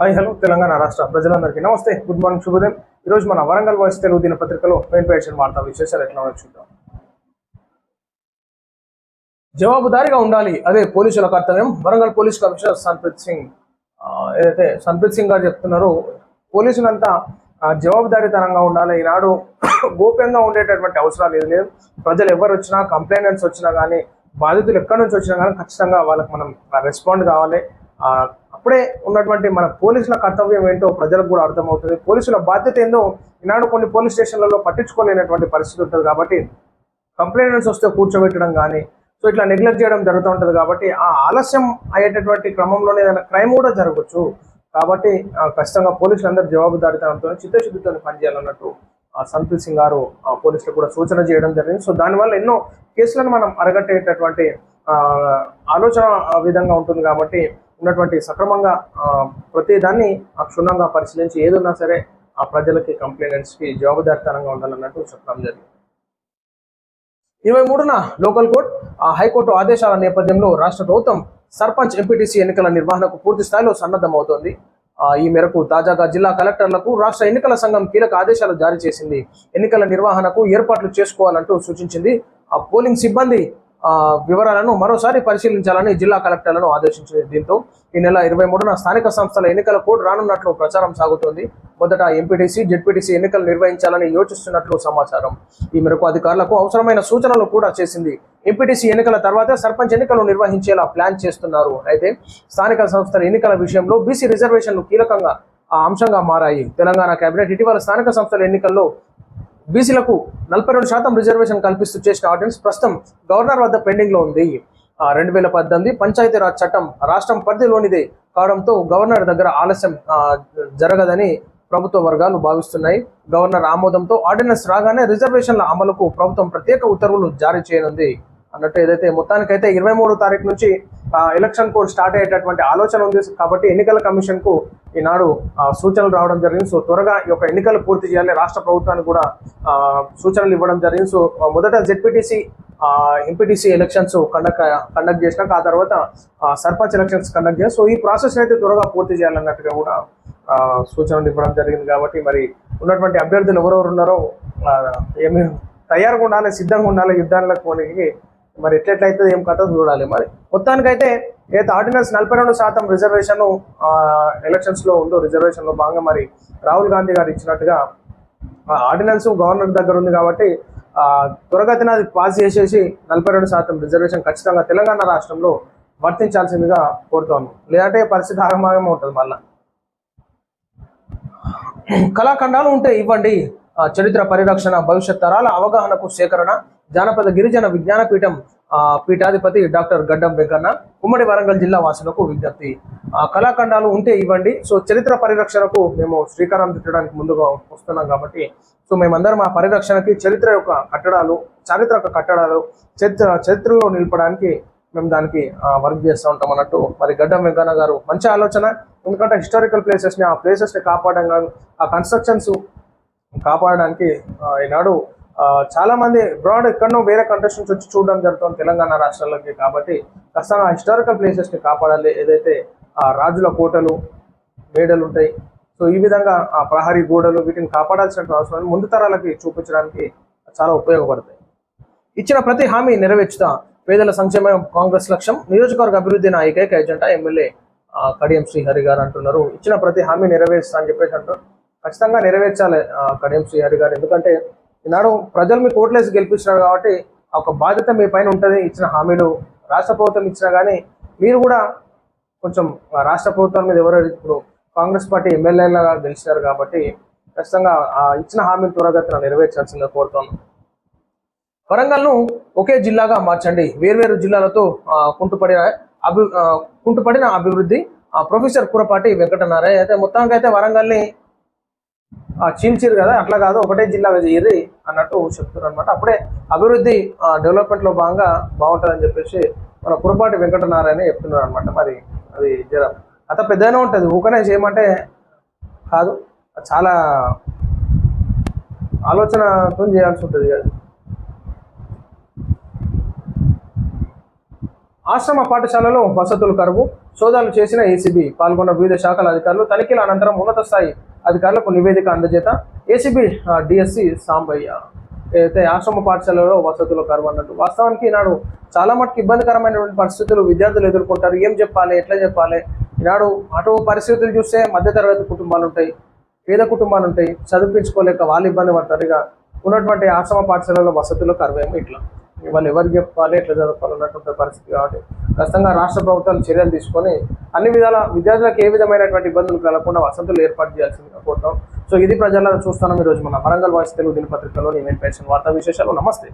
Hi hello Telangana రాష్ట్ర ప్రజలందరికీ నమస్తే. గుడ్ మార్నింగ్ శుభోదయం. ఈరోజు మన వరంగల్ వాయిస్ తెలుగు దినపత్రికలో మెయిన్ పేషన్ వార్తా విశేషాలు ఎట్లా ఉన్నాయో చూద్దాం. జవాబుదారీగా ఉండాలి అదే పోలీసుల కర్తవ్యం. వరంగల్ పోలీస్ కమిషనర్ సన్ప్రీత్ సింగ్ ఏదైతే సన్ప్రీత్ సింగ్ గారు చెప్తున్నారో పోలీసులంతా జవాబుదారితనంగా జవాబుదారీతనంగా ఉండాలి. ఈనాడు గోప్యంగా ఉండేటటువంటి అవసరాలు ఏది లేదు. ప్రజలు ఎవరు వచ్చినా కంప్లైంట్స్ వచ్చినా కానీ బాధితులు ఎక్కడి నుంచి వచ్చినా కానీ ఖచ్చితంగా వాళ్ళకి మనం రెస్పాండ్ కావాలి. అప్పుడే ఉన్నటువంటి మన పోలీసుల కర్తవ్యం ఏంటో ప్రజలకు కూడా అర్థమవుతుంది. పోలీసుల బాధ్యత ఏందో ఈనాడు కొన్ని పోలీస్ స్టేషన్లలో పట్టించుకోలేనటువంటి పరిస్థితి ఉంటుంది కాబట్టి కంప్లైంట్స్ వస్తే కూర్చోబెట్టడం కానీ సో ఇట్లా నెగ్లెక్ట్ చేయడం జరుగుతూ ఉంటుంది కాబట్టి ఆ ఆలస్యం అయ్యేటటువంటి క్రమంలోనే ఏదైనా క్రైమ్ కూడా జరగవచ్చు. కాబట్టి ఖచ్చితంగా పోలీసులు అందరూ జవాబుదారీతనంతో చిత్తశుద్ధితో పనిచేయాలన్నట్టు ఆ, సింగ్ గారు ఆ, పోలీసులకు కూడా సూచన చేయడం జరిగింది. సో దానివల్ల ఎన్నో కేసులను మనం అరగట్టేటటువంటి ఆలోచన విధంగా ఉంటుంది కాబట్టి ఉన్నటువంటి సక్రమంగా ప్రతి దాన్ని ఆ, క్షుణ్ణంగా పరిశీలించి ఏదున్నా సరే ఆ ప్రజలకి కంప్లైంట్స్కి జవాబుదారితనంగా ఉండాలన్నట్టు చెప్పడం జరిగింది. ఇరవై మూడున లోకల్ కోర్టు ఆ హైకోర్టు ఆదేశాల నేపథ్యంలో రాష్ట్ర ప్రభుత్వం సర్పంచ్ ఎంపీటీసీ ఎన్నికల నిర్వహణకు పూర్తి స్థాయిలో సన్నద్ధమవుతోంది. ఈ మేరకు తాజాగా జిల్లా కలెక్టర్లకు రాష్ట్ర ఎన్నికల సంఘం కీలక ఆదేశాలు జారీ చేసింది. ఎన్నికల నిర్వహణకు ఏర్పాట్లు చేసుకోవాలంటూ సూచించింది. ఆ పోలింగ్ సిబ్బంది వివరాలను మరోసారి పరిశీలించాలని జిల్లా కలెక్టర్లను ఆదేశించింది దీంతో ఈ నెల ఇరవై మూడున స్థానిక సంస్థల ఎన్నికల కోడ్ రానున్నట్లు ప్రచారం సాగుతోంది. మొదట ఎంపీటీసీ జెడ్పీటీసీ ఎన్నికలు నిర్వహించాలని యోచిస్తున్నట్లు సమాచారం. ఈ మేరకు అధికారులకు అవసరమైన సూచనలు కూడా చేసింది. ఎంపీటీసీ ఎన్నికల తర్వాత సర్పంచ్ ఎన్నికలు నిర్వహించేలా ప్లాన్ చేస్తున్నారు. అయితే స్థానిక సంస్థల ఎన్నికల విషయంలో బీసీ రిజర్వేషన్లు కీలకంగా ఆ అంశంగా మారాయి. తెలంగాణ కేబినెట్ ఇటీవల స్థానిక సంస్థల ఎన్నికల్లో బీసీలకు నలభై రెండు శాతం రిజర్వేషన్ కల్పిస్తూ చేసిన ఆర్డినెన్స్ ప్రస్తుతం గవర్నర్ వద్ద పెండింగ్లో ఉంది రెండు వేల పద్దెనిమిది పంచాయతీరాజ్ చట్టం రాష్ట్రం పరిధిలోనిదే కావడంతో గవర్నర్ దగ్గర ఆలస్యం జరగదని ప్రభుత్వ వర్గాలు భావిస్తున్నాయి. గవర్నర్ ఆమోదంతో ఆర్డినెన్స్ రాగానే రిజర్వేషన్ల అమలుకు ప్రభుత్వం ప్రత్యేక ఉత్తర్వులు జారీ చేయనుంది. అన్నట్టు ఏదైతే మొత్తానికైతే ఇరవై మూడో తారీఖు నుంచి ఎలక్షన్ కోడ్ స్టార్ట్ అయ్యేటటువంటి ఆలోచన ఉంది. కాబట్టి ఎన్నికల కమిషన్కు ఈనాడు సూచనలు రావడం జరిగింది. సో త్వరగా ఈ యొక్క ఎన్నికలు పూర్తి చేయాలి. రాష్ట్ర ప్రభుత్వానికి కూడా సూచనలు ఇవ్వడం జరిగింది. సో మొదట ZPTC MPTC elections conduct conduct చేసినాక ఆ తర్వాత సర్పంచ్ ఎలక్షన్స్ కండక్ట్ చేసి సో ఈ ప్రాసెస్ అయితే త్వరగా పూర్తి చేయాలన్నట్టుగా కూడా సూచనలు ఇవ్వడం జరిగింది. కాబట్టి మరి ఉన్నటువంటి అభ్యర్థులు ఎవరెవరు ఉన్నారో ఏమి తయారుగా ఉండాలి సిద్ధంగా ఉండాలి యుద్ధాలకు మరి ఎట్లెట్లయితే ఏం కథ చూడాలి మరి. మొత్తానికైతే ఏదైతే ఆర్డినెన్స్ నలభై రెండు శాతం రిజర్వేషన్ ఎలక్షన్స్లో ఉందో రిజర్వేషన్లో భాగంగా మరి రాహుల్ గాంధీ గారు ఇచ్చినట్టుగా ఆర్డినెన్స్ గవర్నర్ దగ్గర ఉంది కాబట్టి ఆ, త్వరగతిన అది పాస్ చేసేసి నలభై రెండు శాతం రిజర్వేషన్ ఖచ్చితంగా తెలంగాణ రాష్ట్రంలో వర్తించాల్సిందిగా కోరుతాను లేదంటే పరిస్థితి ఆగమాగమే ఉంటుంది మళ్ళా. కళాఖండాలు ఉంటే ఇవ్వండి. చరిత్ర పరిరక్షణ భవిష్యత్ తరాల అవగాహనకు సేకరణ జానపద గిరిజన విజ్ఞాన పీఠం పీఠాధిపతి డాక్టర్ గడ్డం వెంకన్న ఉమ్మడి వరంగల్ జిల్లా వాసులకు విజ్ఞప్తి. కళాఖండాలు ఉంటే ఇవ్వండి. సో చరిత్ర పరిరక్షణకు మేము శ్రీకారం చుట్టడానికి ముందుగా వస్తున్నాం కాబట్టి సో మేమందరం ఆ పరిరక్షణకి చరిత్ర యొక్క కట్టడాలు చారిత్రక కట్టడాలు చరిత్ర చరిత్రలో నిలపడానికి మేము దానికి వర్క్ చేస్తూ ఉంటాం అన్నట్టు. మరి గడ్డం వెంకన్న గారు మంచి ఆలోచన. ఎందుకంటే హిస్టారికల్ ప్లేసెస్ని ఆ ప్లేసెస్ని కాపాడడం ఆ కన్స్ట్రక్షన్స్ కాపాడడానికి ఈనాడు చాలామంది బ్రాడ్ ఎక్కడో వేరే కంట్రీస్ నుంచి వచ్చి చూడడం జరుగుతుంది తెలంగాణ రాష్ట్రాలకి కాబట్టి ఖచ్చితంగా హిస్టారికల్ ప్లేసెస్ని కాపాడాలి. ఏదైతే ఆ రాజుల కోటలు మేడలు ఉంటాయి సో ఈ విధంగా ఆ ప్రహరీ గోడలు వీటిని కాపాడాల్సిన అవసరం ముందు తరాలకి చూపించడానికి చాలా ఉపయోగపడతాయి. ఇచ్చిన ప్రతి హామీ నెరవేర్చుతా పేదల సంక్షేమ కాంగ్రెస్ లక్ష్యం. నియోజకవర్గ అభివృద్ధి నా ఏకైక ఎజెండా ఎమ్మెల్యే కడియం శ్రీహరి గారు అంటున్నారు. ఇచ్చిన ప్రతి హామీ నెరవేరుస్తా అని చెప్పేసి అంటారు ఖచ్చితంగా నెరవేర్చాలి ఆ, కడియం శ్రీహరి గారు. ఎందుకంటే ఈనాడు ప్రజలు మీకు ఓట్లేసి గెలిపించినారు కాబట్టి ఒక బాధ్యత మీ పైన ఉంటుంది ఇచ్చిన హామీలు రాష్ట్ర ప్రభుత్వం ఇచ్చినా కానీ మీరు కూడా కొంచెం రాష్ట్ర ప్రభుత్వం మీద ఎవరైతే ఇప్పుడు కాంగ్రెస్ పార్టీ ఎమ్మెల్యేలుగా గెలిచినారు కాబట్టి ఖచ్చితంగా ఆ ఇచ్చిన హామీలు త్వరగతిన నెరవేర్చాల్సిందిగా కోరుతాను వరంగల్ను ఒకే జిల్లాగా మార్చండి. వేర్వేరు జిల్లాలతో కుంటుపడిన అభి కుంటుపడిన అభివృద్ధి ఆ, ప్రొఫెసర్ కురపాటి వెంకటనారాయణ. అయితే మొత్తానికి అయితే వరంగల్ని చీల్చిరు కదా అట్లా కాదు ఒకటే జిల్లాగా చేయరి అన్నట్టు చెప్తున్నారు అనమాట అప్పుడే అభివృద్ధి డెవలప్మెంట్లో భాగంగా బాగుంటుందని చెప్పేసి మన కురపాటి వెంకటనారాయణ చెప్తున్నారు అనమాట మరి అది జర అత పెద్దగానే ఉంటుంది. ఊకనే చేయమంటే కాదు. చాలా ఆలోచనతో చేయాల్సి ఉంటుంది కదా ఆశ్రమ పాఠశాలలో వసతులు కరువు సోదాలు చేసిన ఏసీబీ పాల్గొన్న వివిధ శాఖల అధికారులు తనిఖీల అనంతరం ఉన్నత స్థాయి అధికారులకు నివేదిక అందజేత ఏసీబీ డిఎస్సి సాంబయ్య. అయితే ఆశ్రమ పాఠశాలలో వసతులు కరువన్నట్టు. వాస్తవానికి ఈనాడు చాలా మటుకు ఇబ్బందికరమైనటువంటి పరిస్థితులు విద్యార్థులు ఎదుర్కొంటారు. ఏం చెప్పాలి ఎట్లా చెప్పాలి? ఈనాడు అటు పరిస్థితులు చూస్తే మధ్యతరగతి కుటుంబాలు ఉంటాయి పేద కుటుంబాలు ఉంటాయి చదివించుకోలేక వాళ్ళు ఇబ్బంది పడతారు. ఇక ఉన్నటువంటి ఆశ్రమ పాఠశాలలో వసతులు కరువేమో ఇట్లా. వాళ్ళు ఎవరికి చెప్పాలి ఎట్లా చదవాలి అన్నటువంటి పరిస్థితి కాబట్టి ఖచ్చితంగా రాష్ట్ర ప్రభుత్వాలు చర్యలు తీసుకొని అన్ని విధాల విద్యార్థులకు ఏ విధమైనటువంటి ఇబ్బందులు కలగకుండా వసతులు ఏర్పాటు చేయాల్సింది పోతాం సో ఇది ప్రజలను చూస్తున్నాం ఈరోజు మన వరంగల్ వాయిస్ తెలుగు దినపత్రికలో నేను పెన్షన్ వార్తా విశేషాలు. నమస్తే.